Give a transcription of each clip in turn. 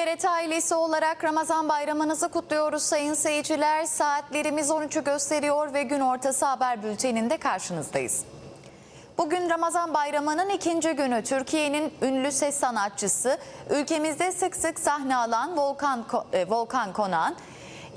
Beret ailesi olarak Ramazan bayramınızı kutluyoruz sayın seyirciler. Saatlerimiz 13'ü gösteriyor ve gün ortası haber bülteninde karşınızdayız. Bugün Ramazan bayramının ikinci günü Türkiye'nin ünlü ses sanatçısı, ülkemizde sık sık sahne alan Volkan, e, Volkan Konan,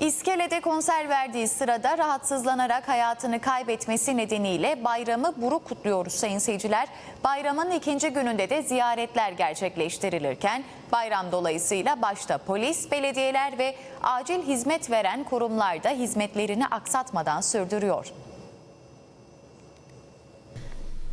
İskele'de konser verdiği sırada rahatsızlanarak hayatını kaybetmesi nedeniyle bayramı buruk kutluyoruz sayın seyirciler. Bayramın ikinci gününde de ziyaretler gerçekleştirilirken bayram dolayısıyla başta polis, belediyeler ve acil hizmet veren kurumlar da hizmetlerini aksatmadan sürdürüyor.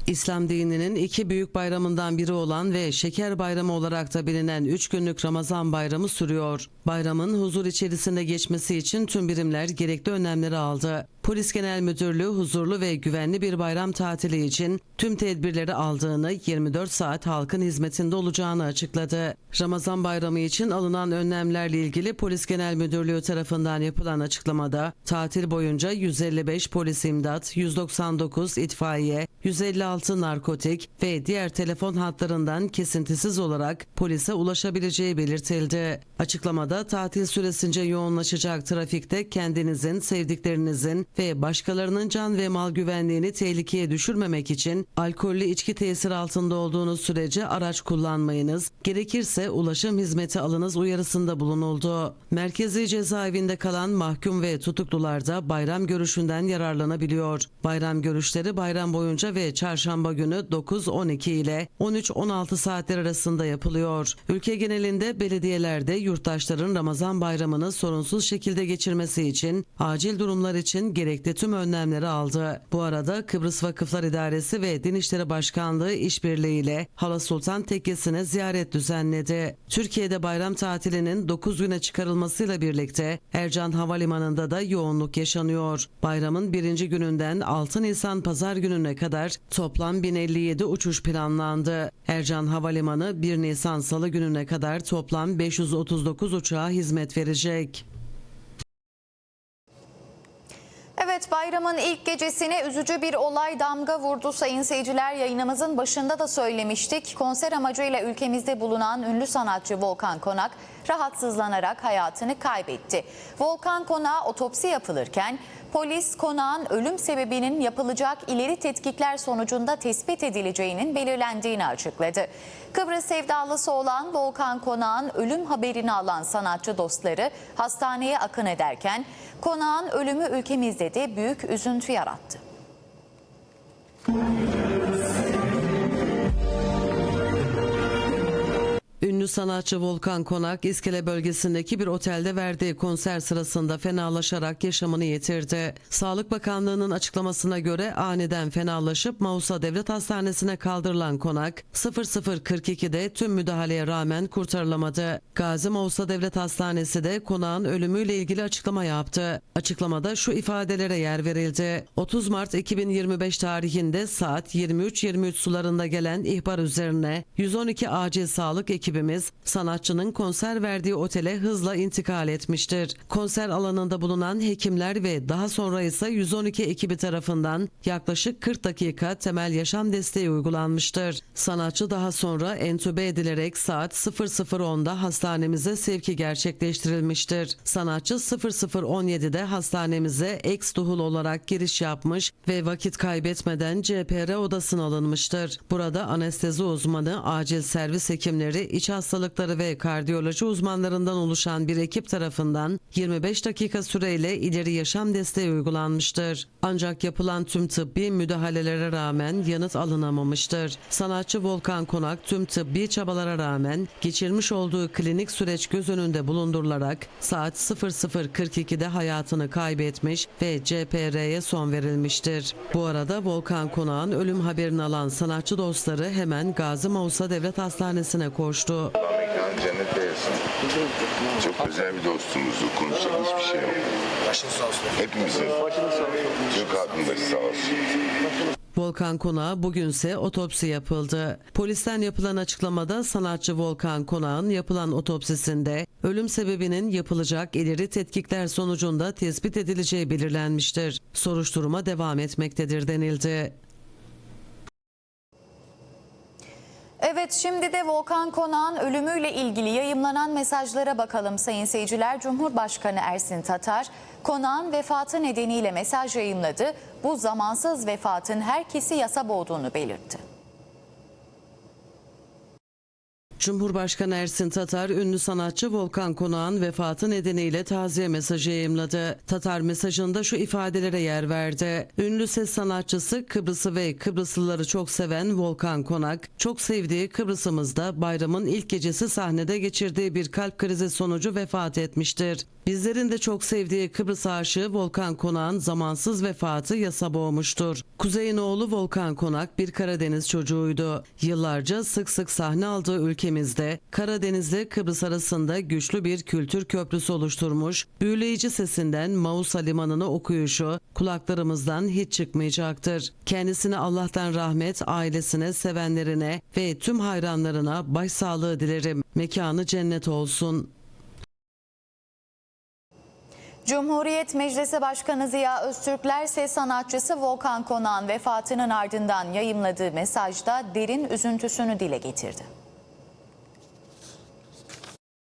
İslam dininin iki büyük bayramından biri olan ve şeker bayramı olarak da bilinen 3 günlük Ramazan bayramı sürüyor. Bayramın huzur içerisinde geçmesi için tüm birimler gerekli önlemleri aldı. Polis Genel Müdürlüğü huzurlu ve güvenli bir bayram tatili için tüm tedbirleri aldığını, 24 saat halkın hizmetinde olacağını açıkladı. Ramazan bayramı için alınan önlemlerle ilgili Polis Genel Müdürlüğü tarafından yapılan açıklamada tatil boyunca 155 polis imdat, 199 itfaiye, 156 narkotik ve diğer telefon hatlarından kesintisiz olarak polise ulaşabileceği belirtildi. Açıklamada tatil süresince yoğunlaşacak trafikte kendinizin, sevdiklerinizin ve başkalarının can ve mal güvenliğini tehlikeye düşürmemek için alkollü içki tesir altında olduğunuz sürece araç kullanmayınız. Gerekirse ulaşım hizmeti alınız uyarısında bulunuldu. Merkezi cezaevinde kalan mahkum ve tutuklular da bayram görüşünden yararlanabiliyor. Bayram görüşleri bayram boyunca ve çarşamba günü 9-12 ile 13-16 saatler arasında yapılıyor. Ülke genelinde belediyelerde yurttaşların Ramazan bayramını sorunsuz şekilde geçirmesi için acil durumlar için gerekli tüm önlemleri aldı. Bu arada Kıbrıs Vakıflar İdaresi ve Din İşleri Başkanlığı işbirliğiyle Hala Sultan Tekkesi'ne ziyaret düzenledi. Türkiye'de bayram tatilinin 9 güne çıkarılmasıyla birlikte Ercan Havalimanı'nda da yoğunluk yaşanıyor. Bayramın birinci gününden 6 Nisan Pazar gününe kadar toplam 1057 uçuş planlandı. Ercan Havalimanı 1 Nisan Salı gününe kadar toplam 539 uçağa hizmet verecek. Evet bayramın ilk gecesine üzücü bir olay damga vurdu sayın seyirciler. Yayınımızın başında da söylemiştik. Konser amacıyla ülkemizde bulunan ünlü sanatçı Volkan Konak rahatsızlanarak hayatını kaybetti. Volkan Konak'a otopsi yapılırken polis konağın ölüm sebebinin yapılacak ileri tetkikler sonucunda tespit edileceğinin belirlendiğini açıkladı. Kıbrıs sevdalısı olan Volkan Konak'ın ölüm haberini alan sanatçı dostları hastaneye akın ederken konağın ölümü ülkemizde de büyük üzüntü yarattı. Ünlü sanatçı Volkan Konak, İskele bölgesindeki bir otelde verdiği konser sırasında fenalaşarak yaşamını yitirdi. Sağlık Bakanlığı'nın açıklamasına göre aniden fenalaşıp Mausa Devlet Hastanesi'ne kaldırılan Konak, 0042'de tüm müdahaleye rağmen kurtarılamadı. Gazi Mausa Devlet Hastanesi de Konak'ın ölümüyle ilgili açıklama yaptı. Açıklamada şu ifadelere yer verildi. 30 Mart 2025 tarihinde saat 23.23 sularında gelen ihbar üzerine 112 acil sağlık ekibimiz sanatçının konser verdiği otele hızla intikal etmiştir. Konser alanında bulunan hekimler ve daha sonra ise 112 ekibi tarafından yaklaşık 40 dakika temel yaşam desteği uygulanmıştır. Sanatçı daha sonra entübe edilerek saat 00.10'da hastanemize sevki gerçekleştirilmiştir. Sanatçı 00.17'de hastanemize ex duhul olarak giriş yapmış ve vakit kaybetmeden CPR odasına alınmıştır. Burada anestezi uzmanı, acil servis hekimleri, iç hastalıkları ve kardiyoloji uzmanlarından oluşan bir ekip tarafından 25 dakika süreyle ileri yaşam desteği uygulanmıştır. Ancak yapılan tüm tıbbi müdahalelere rağmen yanıt alınamamıştır. Sanatçı Volkan Konak tüm tıbbi çabalara rağmen geçirmiş olduğu klinik süreç göz önünde bulundurularak saat 00.42'de hayatını kaybetmiş ve CPR'ye son verilmiştir. Bu arada Volkan Konak'ın ölüm haberini alan sanatçı dostları hemen Gazi Mausa Devlet Hastanesi'ne koştu. Allah mekanı cennet eylesin. Çok özel bir dostumuzdu. Konuşacak hiçbir şey yok. Başınız sağ olsun. Hepimizin. Türk halkının başı sağ olsun. Volkan Konak'a bugünse otopsi yapıldı. Polisten yapılan açıklamada sanatçı Volkan Konak'ın yapılan otopsisinde ölüm sebebinin yapılacak ileri tetkikler sonucunda tespit edileceği belirlenmiştir. Soruşturma devam etmektedir denildi. Evet şimdi de Volkan Konak'ın ölümüyle ilgili yayımlanan mesajlara bakalım sayın seyirciler. Cumhurbaşkanı Ersin Tatar Konak'ın vefatı nedeniyle mesaj yayımladı. Bu zamansız vefatın herkesi yasa boğduğunu belirtti. Cumhurbaşkanı Ersin Tatar, ünlü sanatçı Volkan Konak'ın vefatı nedeniyle taziye mesajı yayımladı. Tatar mesajında şu ifadelere yer verdi. Ünlü ses sanatçısı Kıbrıs'ı ve Kıbrıslıları çok seven Volkan Konak, çok sevdiği Kıbrıs'ımızda bayramın ilk gecesi sahnede geçirdiği bir kalp krizi sonucu vefat etmiştir. Bizlerin de çok sevdiği Kıbrıs aşığı Volkan Konak'ın zamansız vefatı yasa boğmuştur. Kuzey'in oğlu Volkan Konak bir Karadeniz çocuğuydu. Yıllarca sık sık sahne aldığı ülkemizde Karadeniz'le Kıbrıs arasında güçlü bir kültür köprüsü oluşturmuş, büyüleyici sesinden Mausa Limanı'nı okuyuşu kulaklarımızdan hiç çıkmayacaktır. Kendisine Allah'tan rahmet, ailesine, sevenlerine ve tüm hayranlarına başsağlığı dilerim. Mekanı cennet olsun. Cumhuriyet Meclisi Başkanı Ziya Öztürkler ses sanatçısı Volkan Konak'ın vefatının ardından yayımladığı mesajda derin üzüntüsünü dile getirdi.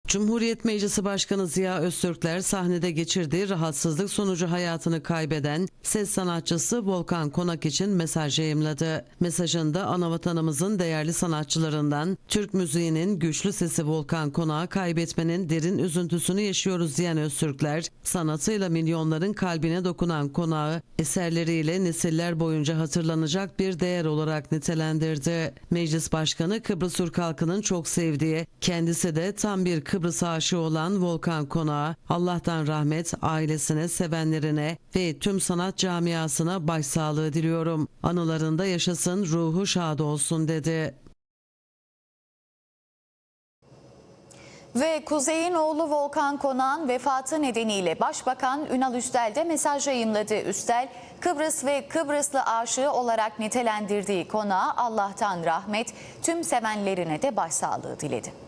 Cumhuriyet Meclisi Başkanı Ziya Öztürkler sahnede geçirdiği rahatsızlık sonucu hayatını kaybeden ses sanatçısı Volkan Konak için mesaj yayımladı. Mesajında anavatanımızın değerli sanatçılarından Türk müziğinin güçlü sesi Volkan Konak'ı kaybetmenin derin üzüntüsünü yaşıyoruz diyen Öztürkler, sanatıyla milyonların kalbine dokunan Konak'ı eserleriyle nesiller boyunca hatırlanacak bir değer olarak nitelendirdi. Meclis Başkanı Kıbrıs Türk halkının çok sevdiği, kendisi de tam bir Kıbrıs aşığı olan Volkan Konak'a Allah'tan rahmet, ailesine, sevenlerine ve tüm sanat camiasına başsağlığı diliyorum. Anılarında yaşasın, ruhu şad olsun dedi. Ve Kuzey'in oğlu Volkan Konak'ın vefatı nedeniyle Başbakan Ünal Üstel de mesaj yayımladı. Üstel, Kıbrıs ve Kıbrıslı aşığı olarak nitelendirdiği Konak'a Allah'tan rahmet, tüm sevenlerine de başsağlığı diledi.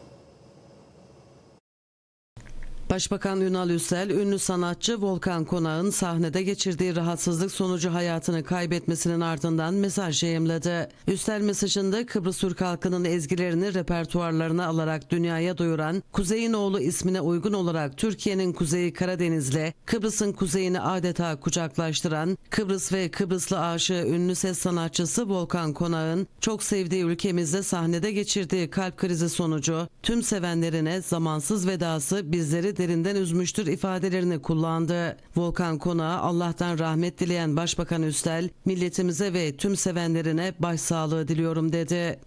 Başbakan Ünal Üstel, ünlü sanatçı Volkan Konak'ın sahnede geçirdiği rahatsızlık sonucu hayatını kaybetmesinin ardından mesaj yayımladı. Üstel mesajında Kıbrıs Türk halkının ezgilerini repertuarlarına alarak dünyaya duyuran, Kuzey'in oğlu ismine uygun olarak Türkiye'nin kuzeyi Karadeniz'le Kıbrıs'ın kuzeyini adeta kucaklaştıran, Kıbrıs ve Kıbrıslı aşığı ünlü ses sanatçısı Volkan Konak'ın çok sevdiği ülkemizde sahnede geçirdiği kalp krizi sonucu tüm sevenlerine zamansız vedası bizleri derinden üzmüştür ifadelerini kullandı. Volkan Konak'a Allah'tan rahmet dileyen Başbakan Üstel, milletimize ve tüm sevenlerine başsağlığı diliyorum dedi.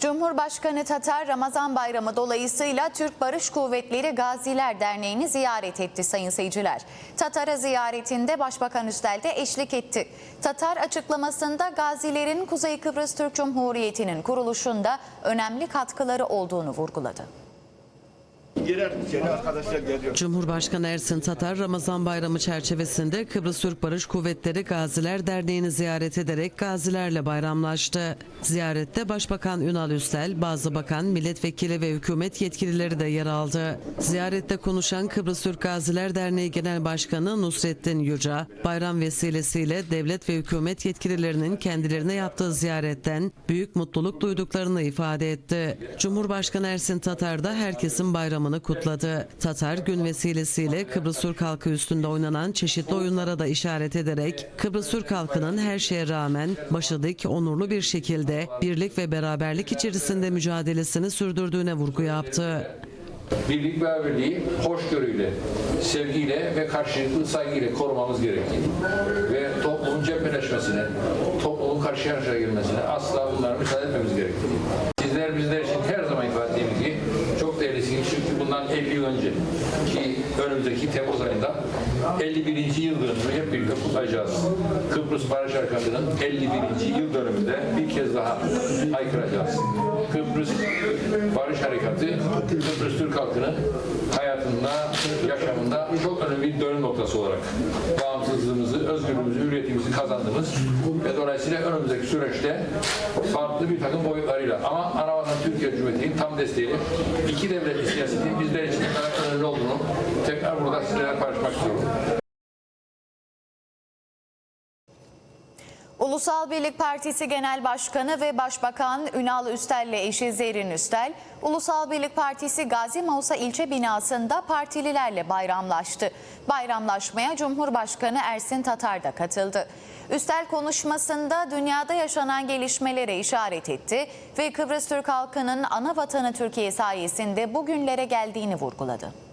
Cumhurbaşkanı Tatar Ramazan Bayramı dolayısıyla Türk Barış Kuvvetleri Gaziler Derneği'ni ziyaret etti sayın seyirciler. Tatar'a ziyaretinde Başbakan Üstel de eşlik etti. Tatar açıklamasında gazilerin Kuzey Kıbrıs Türk Cumhuriyeti'nin kuruluşunda önemli katkıları olduğunu vurguladı. Girer içeri arkadaşlar geliyor. Cumhurbaşkanı Ersin Tatar Ramazan Bayramı çerçevesinde Kıbrıs Türk Barış Kuvvetleri Gaziler Derneği'ni ziyaret ederek gazilerle bayramlaştı. Ziyarette Başbakan Ünal Üstel, bazı bakan, milletvekili ve hükümet yetkilileri de yer aldı. Ziyarette konuşan Kıbrıs Türk Gaziler Derneği Genel Başkanı Nusrettin Yüca, bayram vesilesiyle devlet ve hükümet yetkililerinin kendilerine yaptığı ziyaretten büyük mutluluk duyduklarını ifade etti. Cumhurbaşkanı Ersin Tatar da herkesin bayramını kutladı. Tatar gün vesilesiyle Kıbrıs Türk halkı üstünde oynanan çeşitli oyunlara da işaret ederek Kıbrıs Türk halkının her şeye rağmen başı onurlu bir şekilde birlik ve beraberlik içerisinde mücadelesini sürdürdüğüne vurgu yaptı. birlik beraberliği hoşgörüyle, sevgiyle ve karşılıklı saygıyla korumamız gerektiğini ve toplumun cepheleşmesine, toplumun karşı karşıya gelmesine asla bunlara müsaade etmemiz gerektiğini. Sizler bizler için her zaman ifade ettiğim gibi çok değerlisiniz çünkü bundan 50 yıl önce ki önümüzdeki Temmuz ayında 51. yıl dönümünü hep birlikte kutlayacağız. Kıbrıs Barış Harekatı'nın 51. yıl dönümünde bir kez daha haykıracağız. Kıbrıs Barış Harekatı Kıbrıs Türk halkının hayatında, yaşamında çok önemli bir dönüm noktası olarak bağımsızlığımızı, özgürlüğümüzü, hürriyetimizi kazandığımız ve dolayısıyla önümüzdeki süreçte farklı bir takım boyutlarıyla ama Anavatan Türkiye Cumhuriyeti'nin tam desteğiyle iki devletli siyasetin bizler için ne kadar önemli olduğunu tekrar burada sizlerle paylaşmak istiyorum. Ulusal Birlik Partisi Genel Başkanı ve Başbakan Ünal Üstel ile eşi Zerrin Üstel, Ulusal Birlik Partisi Gazi Mausa ilçe binasında partililerle bayramlaştı. Bayramlaşmaya Cumhurbaşkanı Ersin Tatar da katıldı. Üstel konuşmasında dünyada yaşanan gelişmelere işaret etti ve Kıbrıs Türk halkının ana vatanı Türkiye sayesinde bugünlere geldiğini vurguladı.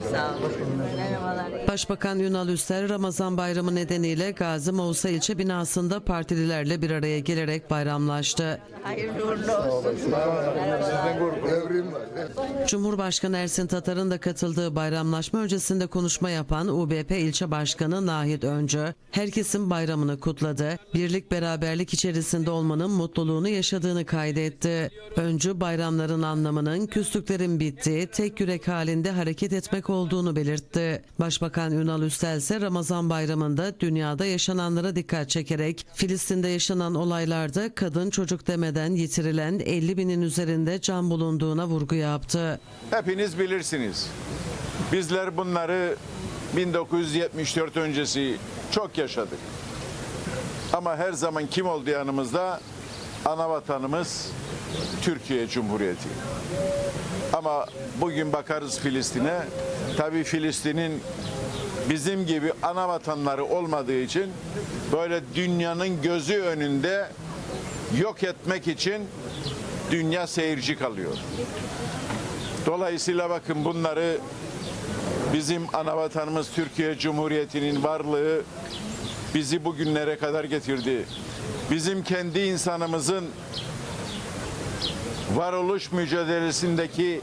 Sağ olun. Merhabalar. Başbakan Yunal Üster Ramazan Bayramı nedeniyle Gazi Mausa ilçe binasında partililerle bir araya gelerek bayramlaştı. Hayırlı uğurlu olsun. Merhabalar. Cumhurbaşkanı Ersin Tatar'ın da katıldığı bayramlaşma öncesinde konuşma yapan UBP ilçe başkanı Nahit Öncü, herkesin bayramını kutladı. Birlik beraberlik içerisinde olmanın mutluluğunu yaşadığını kaydetti. Öncü bayramların anlamının küslüklerin bittiği, tek yürek halinde hareket etmek olduğunu belirtti. Başbakan Ünal Üstel ise Ramazan bayramında dünyada yaşananlara dikkat çekerek Filistin'de yaşanan olaylarda kadın çocuk demeden yitirilen 50 binin üzerinde can bulunduğuna vurgu yaptı. Hepiniz bilirsiniz. Bizler bunları 1974 öncesi çok yaşadık. Ama her zaman kim oldu yanımızda? Ana vatanımız Türkiye Cumhuriyeti. Ama bugün bakarız Filistin'e. Tabii Filistin'in bizim gibi ana vatanları olmadığı için böyle dünyanın gözü önünde yok etmek için dünya seyirci kalıyor. Dolayısıyla bakın bunları bizim ana vatanımız Türkiye Cumhuriyeti'nin varlığı bizi bugünlere kadar getirdi. Bizim kendi insanımızın varoluş mücadelesindeki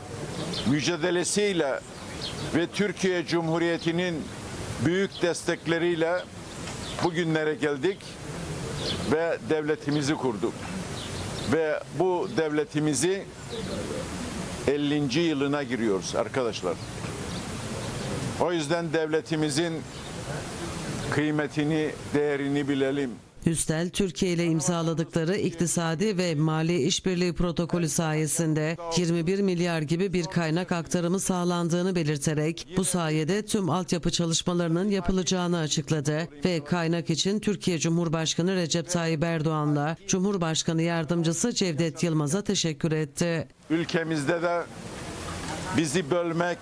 mücadelesiyle ve Türkiye Cumhuriyeti'nin büyük destekleriyle bugünlere geldik ve devletimizi kurduk. Ve bu devletimizi 50. yılına giriyoruz arkadaşlar. O yüzden devletimizin kıymetini, değerini bilelim. Üstel, Türkiye ile imzaladıkları iktisadi ve mali işbirliği protokolü sayesinde 21 milyar gibi bir kaynak aktarımı sağlandığını belirterek bu sayede tüm altyapı çalışmalarının yapılacağını açıkladı ve kaynak için Türkiye Cumhurbaşkanı Recep Tayyip Erdoğan'la Cumhurbaşkanı Yardımcısı Cevdet Yılmaz'a teşekkür etti. Ülkemizde de bizi bölmek,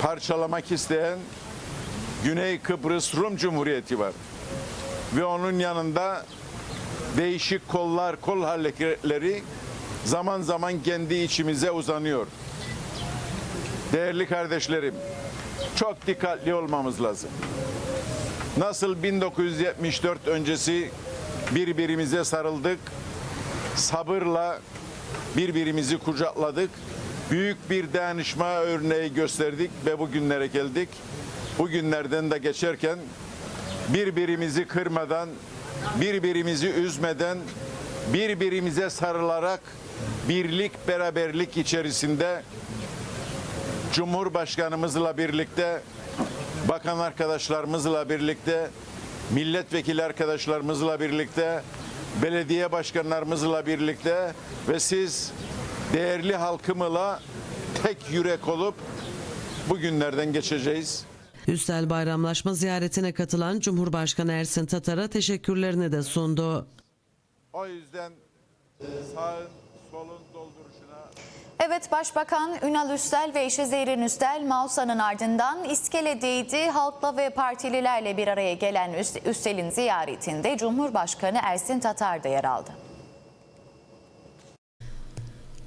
parçalamak isteyen Güney Kıbrıs Rum Cumhuriyeti var. Ve onun yanında değişik kollar, kol hareketleri zaman zaman kendi içimize uzanıyor. Değerli kardeşlerim, çok dikkatli olmamız lazım. Nasıl 1974 öncesi birbirimize sarıldık, sabırla birbirimizi kucakladık. Büyük bir dayanışma örneği gösterdik ve bugünlere geldik. Bugünlerden de geçerken birbirimizi kırmadan, birbirimizi üzmeden, birbirimize sarılarak birlik, beraberlik içerisinde Cumhurbaşkanımızla birlikte, bakan arkadaşlarımızla birlikte, milletvekili arkadaşlarımızla birlikte, belediye başkanlarımızla birlikte ve siz değerli halkımla tek yürek olup bugünlerden geçeceğiz. Üstel bayramlaşma ziyaretine katılan Cumhurbaşkanı Ersin Tatar'a teşekkürlerini de sundu. O yüzden sağın solun dolduruşuna Evet Başbakan Ünal Üstel ve eşi Zerrin Üstel Mausa'nın ardından İskele'deydi. Halkla ve partililerle bir araya gelen Üst- Üstel'in ziyaretinde Cumhurbaşkanı Ersin Tatar da yer aldı.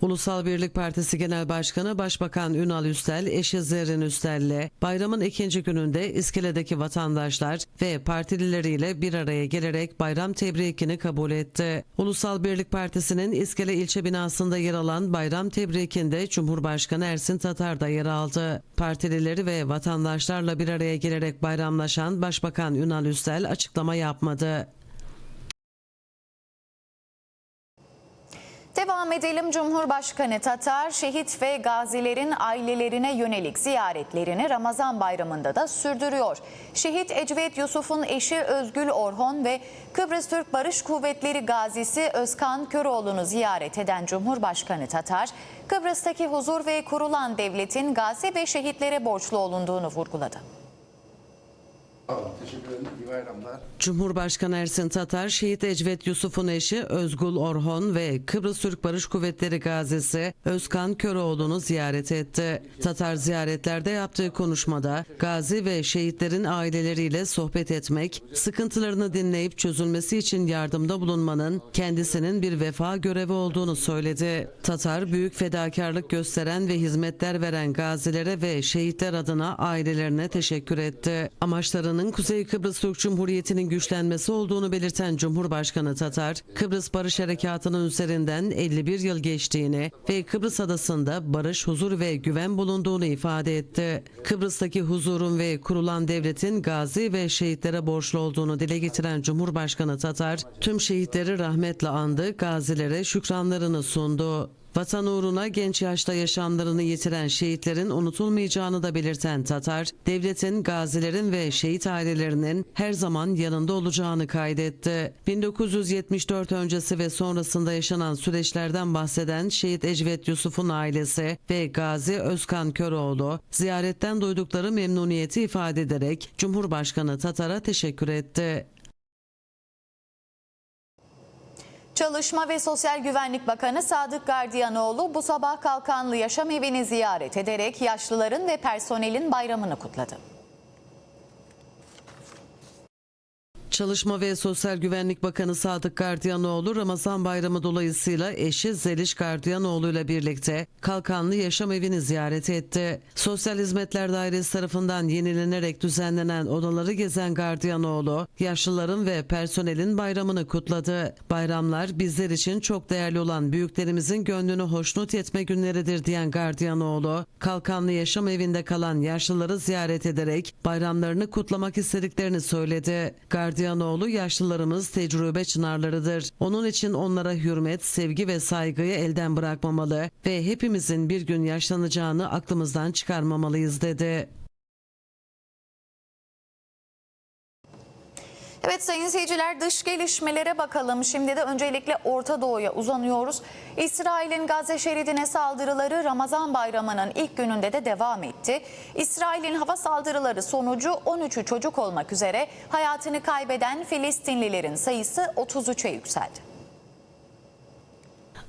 Ulusal Birlik Partisi Genel Başkanı Başbakan Ünal Üstel, eşi Zerrin Üstel'le bayramın ikinci gününde İskele'deki vatandaşlar ve partilileriyle bir araya gelerek bayram tebrikini kabul etti. Ulusal Birlik Partisi'nin İskele ilçe binasında yer alan bayram tebrikinde Cumhurbaşkanı Ersin Tatar da yer aldı. Partilileri ve vatandaşlarla bir araya gelerek bayramlaşan Başbakan Ünal Üstel açıklama yapmadı. Devam edelim Cumhurbaşkanı Tatar, şehit ve gazilerin ailelerine yönelik ziyaretlerini Ramazan bayramında da sürdürüyor. Şehit Ecevit Yusuf'un eşi Özgül Orhon ve Kıbrıs Türk Barış Kuvvetleri gazisi Özkan Köroğlu'nu ziyaret eden Cumhurbaşkanı Tatar, Kıbrıs'taki huzur ve kurulan devletin gazi ve şehitlere borçlu olunduğunu vurguladı. Cumhurbaşkanı Ersin Tatar, şehit Ecvet Yusuf'un eşi Özgül Orhon ve Kıbrıs Türk Barış Kuvvetleri gazisi Özkan Köroğlu'nu ziyaret etti. Tatar ziyaretlerde yaptığı konuşmada gazi ve şehitlerin aileleriyle sohbet etmek, sıkıntılarını dinleyip çözülmesi için yardımda bulunmanın kendisinin bir vefa görevi olduğunu söyledi. Tatar, büyük fedakarlık gösteren ve hizmetler veren gazilere ve şehitler adına ailelerine teşekkür etti. Amaçlarının Kuzey Kıbrıs Türk Cumhuriyeti'nin güçlenmesi olduğunu belirten Cumhurbaşkanı Tatar, Kıbrıs Barış Harekatı'nın üzerinden 51 yıl geçtiğini ve Kıbrıs adasında barış, huzur ve güven bulunduğunu ifade etti. Kıbrıs'taki huzurun ve kurulan devletin gazi ve şehitlere borçlu olduğunu dile getiren Cumhurbaşkanı Tatar, tüm şehitleri rahmetle andı, gazilere şükranlarını sundu. Vatan uğruna genç yaşta yaşamlarını yitiren şehitlerin unutulmayacağını da belirten Tatar, devletin, gazilerin ve şehit ailelerinin her zaman yanında olacağını kaydetti. 1974 öncesi ve sonrasında yaşanan süreçlerden bahseden şehit Ecvet Yusuf'un ailesi ve Gazi Özkan Köroğlu ziyaretten duydukları memnuniyeti ifade ederek Cumhurbaşkanı Tatar'a teşekkür etti. Çalışma ve Sosyal Güvenlik Bakanı Sadık Gardiyanoğlu bu sabah Kalkanlı Yaşam Evi'ni ziyaret ederek yaşlıların ve personelin bayramını kutladı. Çalışma ve Sosyal Güvenlik Bakanı Sadık Gardiyanoğlu Ramazan Bayramı dolayısıyla eşi Zeliş Gardiyanoğlu ile birlikte Kalkanlı Yaşam Evi'ni ziyaret etti. Sosyal Hizmetler Dairesi tarafından yenilenerek düzenlenen odaları gezen Gardiyanoğlu, yaşlıların ve personelin bayramını kutladı. Bayramlar bizler için çok değerli olan büyüklerimizin gönlünü hoşnut etme günleridir diyen Gardiyanoğlu, Kalkanlı Yaşam Evi'nde kalan yaşlıları ziyaret ederek bayramlarını kutlamak istediklerini söyledi. Gardiyanoğlu yaşlılarımız tecrübe çınarlarıdır. Onun için onlara hürmet, sevgi ve saygıyı elden bırakmamalı ve hepimizin bir gün yaşlanacağını aklımızdan çıkarmamalıyız dedi. Evet sayın seyirciler dış gelişmelere bakalım. Şimdi de öncelikle Orta Doğu'ya uzanıyoruz. İsrail'in Gazze şeridine saldırıları Ramazan bayramının ilk gününde de devam etti. İsrail'in hava saldırıları sonucu 13'ü çocuk olmak üzere hayatını kaybeden Filistinlilerin sayısı 33'e yükseldi.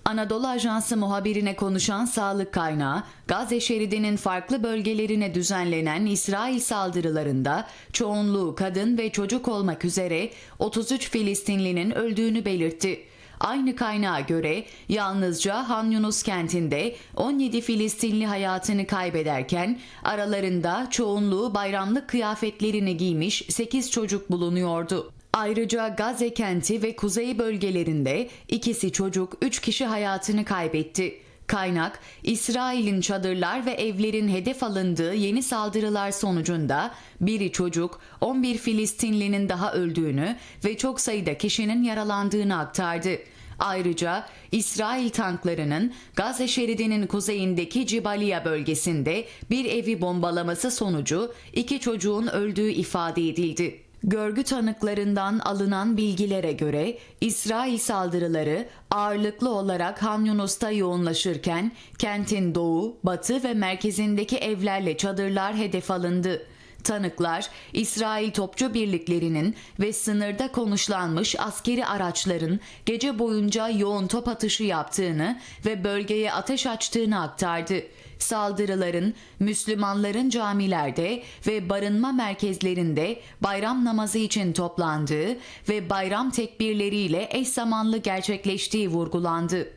Anadolu Ajansı muhabirine konuşan sağlık kaynağı, Gazze şeridinin farklı bölgelerine düzenlenen İsrail saldırılarında çoğunluğu kadın ve çocuk olmak üzere 33 Filistinlinin öldüğünü belirtti. Aynı kaynağa göre yalnızca Han Yunus kentinde 17 Filistinli hayatını kaybederken aralarında çoğunluğu bayramlık kıyafetlerini giymiş 8 çocuk bulunuyordu. Ayrıca Gazze kenti ve kuzey bölgelerinde ikisi çocuk, üç kişi hayatını kaybetti. Kaynak, İsrail'in çadırlar ve evlerin hedef alındığı yeni saldırılar sonucunda biri çocuk, 11 Filistinlinin daha öldüğünü ve çok sayıda kişinin yaralandığını aktardı. Ayrıca İsrail tanklarının Gazze şeridinin kuzeyindeki Cibaliya bölgesinde bir evi bombalaması sonucu iki çocuğun öldüğü ifade edildi. Görgü tanıklarından alınan bilgilere göre İsrail saldırıları ağırlıklı olarak Han Yunus'ta yoğunlaşırken kentin doğu, batı ve merkezindeki evlerle çadırlar hedef alındı. Tanıklar, İsrail topçu birliklerinin ve sınırda konuşlanmış askeri araçların gece boyunca yoğun top atışı yaptığını ve bölgeye ateş açtığını aktardı. Saldırıların Müslümanların camilerde ve barınma merkezlerinde bayram namazı için toplandığı ve bayram tekbirleriyle eş zamanlı gerçekleştiği vurgulandı.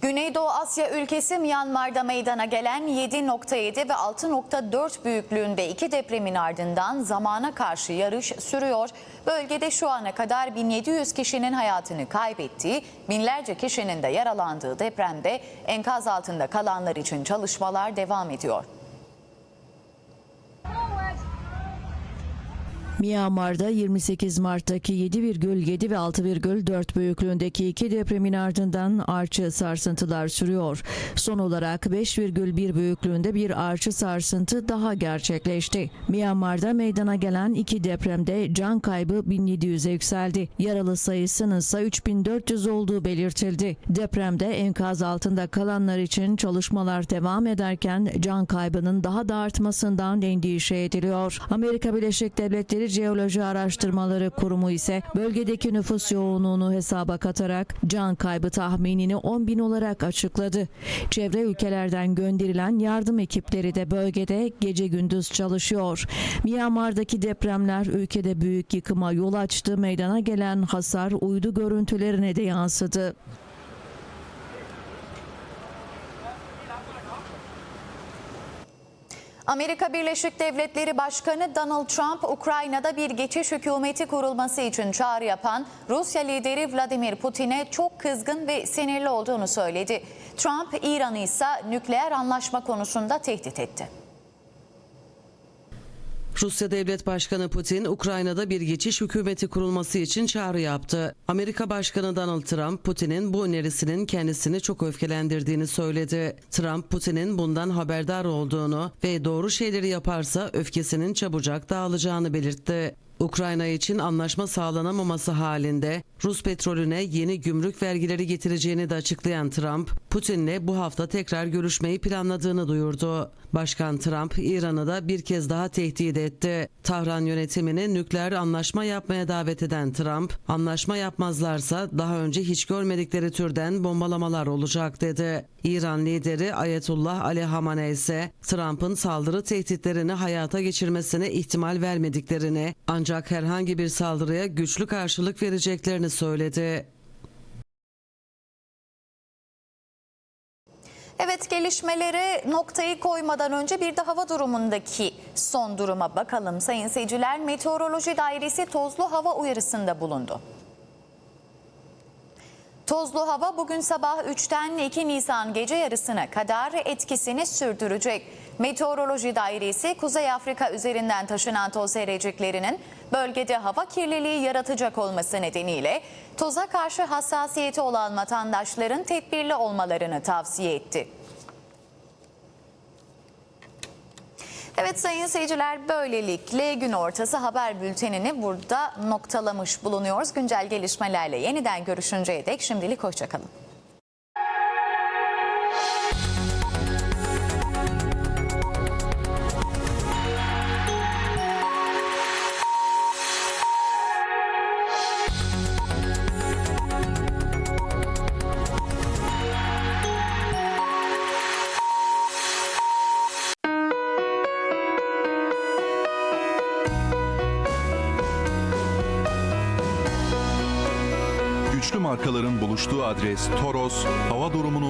Güneydoğu Asya ülkesi Myanmar'da meydana gelen 7.7 ve 6.4 büyüklüğünde iki depremin ardından zamana karşı yarış sürüyor. Bölgede şu ana kadar 1700 kişinin hayatını kaybettiği, binlerce kişinin de yaralandığı depremde enkaz altında kalanlar için çalışmalar devam ediyor. Myanmar'da 28 Mart'taki 7,7 ve 6,4 büyüklüğündeki iki depremin ardından artçı sarsıntılar sürüyor. Son olarak 5,1 büyüklüğünde bir artçı sarsıntı daha gerçekleşti. Myanmar'da meydana gelen iki depremde can kaybı 1700'e yükseldi. Yaralı sayısının ise 3400 olduğu belirtildi. Depremde enkaz altında kalanlar için çalışmalar devam ederken can kaybının daha da artmasından endişe ediliyor. Amerika Birleşik Devletleri Jeoloji Araştırmaları Kurumu ise bölgedeki nüfus yoğunluğunu hesaba katarak can kaybı tahminini 10 bin olarak açıkladı. Çevre ülkelerden gönderilen yardım ekipleri de bölgede gece gündüz çalışıyor. Myanmar'daki depremler ülkede büyük yıkıma yol açtı. Meydana gelen hasar uydu görüntülerine de yansıdı. Amerika Birleşik Devletleri Başkanı Donald Trump, Ukrayna'da bir geçiş hükümeti kurulması için çağrı yapan Rusya lideri Vladimir Putin'e çok kızgın ve sinirli olduğunu söyledi. Trump, İran'ı ise nükleer anlaşma konusunda tehdit etti. Rusya Devlet Başkanı Putin, Ukrayna'da bir geçiş hükümeti kurulması için çağrı yaptı. Amerika Başkanı Donald Trump, Putin'in bu önerisinin kendisini çok öfkelendirdiğini söyledi. Trump, Putin'in bundan haberdar olduğunu ve doğru şeyleri yaparsa öfkesinin çabucak dağılacağını belirtti. Ukrayna için anlaşma sağlanamaması halinde Rus petrolüne yeni gümrük vergileri getireceğini de açıklayan Trump, Putin'le bu hafta tekrar görüşmeyi planladığını duyurdu. Başkan Trump, İran'ı da bir kez daha tehdit etti. Tahran yönetimini nükleer anlaşma yapmaya davet eden Trump, anlaşma yapmazlarsa daha önce hiç görmedikleri türden bombalamalar olacak dedi. İran lideri Ayetullah Ali Hamaney ise Trump'ın saldırı tehditlerini hayata geçirmesine ihtimal vermediklerini ancak herhangi bir saldırıya güçlü karşılık vereceklerini söyledi. Evet gelişmeleri noktayı koymadan önce bir de hava durumundaki son duruma bakalım. Sayın seyirciler Meteoroloji Dairesi tozlu hava uyarısında bulundu. Tozlu hava bugün sabah 3'ten 2 Nisan gece yarısına kadar etkisini sürdürecek. Meteoroloji Dairesi Kuzey Afrika üzerinden taşınan toz zerreciklerinin bölgede hava kirliliği yaratacak olması nedeniyle toza karşı hassasiyeti olan vatandaşların tedbirli olmalarını tavsiye etti. Evet sayın seyirciler böylelikle gün ortası haber bültenini burada noktalamış bulunuyoruz. Güncel gelişmelerle yeniden görüşünceye dek şimdilik hoşçakalın. Buluştuğu adres Toros, hava durumunu